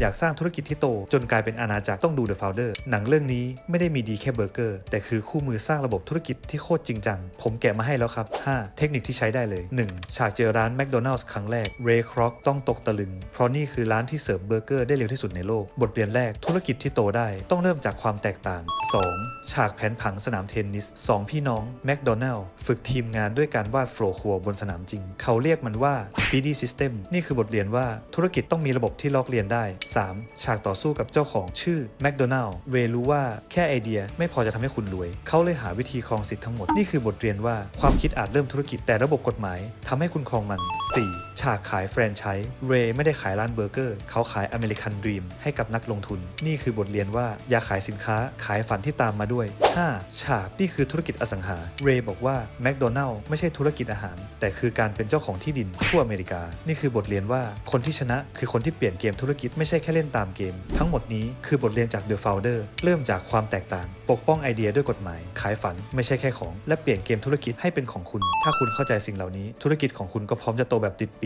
อยากสร้างธุรกิจที่โต จนกลายเป็นอาณาจักรต้องดู The Founder หนังเรื่องนี้ไม่ได้มีดีแค่เบอร์เกอร์แต่คือคู่มือสร้างระบบธุรกิจที่โคตรจริงจัง ผมแกะมาให้แล้วครับ 5. เทคนิคที่ใช้ได้เลย 1. ฉากเจอร้านแมคโดนัลส์ครั้งแรกเรย์ครอกต้องตกตะลึง เพราะนี่คือร้านที่เสิร์ฟเบอร์เกอร์ได้เร็วที่สุดในโลก บทเรียนแรกธุรกิจที่โตได้ต้องเริ่มจากความแตกต่าง 2. ฉากแผนผังสนามเทนนิสสองพี่น้องแมคโดนัลล์ฝึกทีมงานด้วยการวาดโฟล์ครัวบนสนามจริง เขาเรียกมันว่า Speedy System นี่คือบทเรียนว่าธุรกิจต้องมีระบบที่ลอกเรียนได้ 3. ฉากต่อสู้กับเจ้าของชื่อแมคโดนัลล์เวรู้ว่าแค่ไอเดียไม่พอจะทำให้คุณรวย เขาเลยหาวิธีครองสิทธิ์ทั้งหมด นี่คือบทเรียนว่าความคิดอาจเริ่มธุรกิจแต่ระบบกฎหมายทำให้คุณครองมัน 4. ฉากขายแฟรนไชส์เรย์ไม่ได้ขายร้านเบอร์เกอร์ เขาขายอเมริกันดรีมให้กับนักลงทุน นี่คือบทเรียนว่าอย่าขายสินค้าขายฝันที่ตามมาด้วย 5. ฉากนี่คือธุรกิจอสังหา เรย์บอกว่าแมคโดนัลล์ไม่ใช่ธุรกิจอาหาร แต่คือการเป็นเจ้าของที่ดินทั่วอเมริกา นี่คือบทเรียนว่าคนที่ชนะคือคนที่เปลี่ยนเกมธุรกิจไม่ใช่แค่เล่นตามเกม ทั้งหมดนี้คือบทเรียนจาก The Founder เริ่มจากความแตกต่าง ปกป้องไอเดียด้วยกฎหมาย ขายฝันไม่ใช่แค่ของ และเปลี่ยนเกมธุรกิจให้เป็นของคุณ ถ้าคุณเข้าใจสิ่งเหล่านี้ ธุรกิจของคุณก็พร้อมจะโตแบบติดปี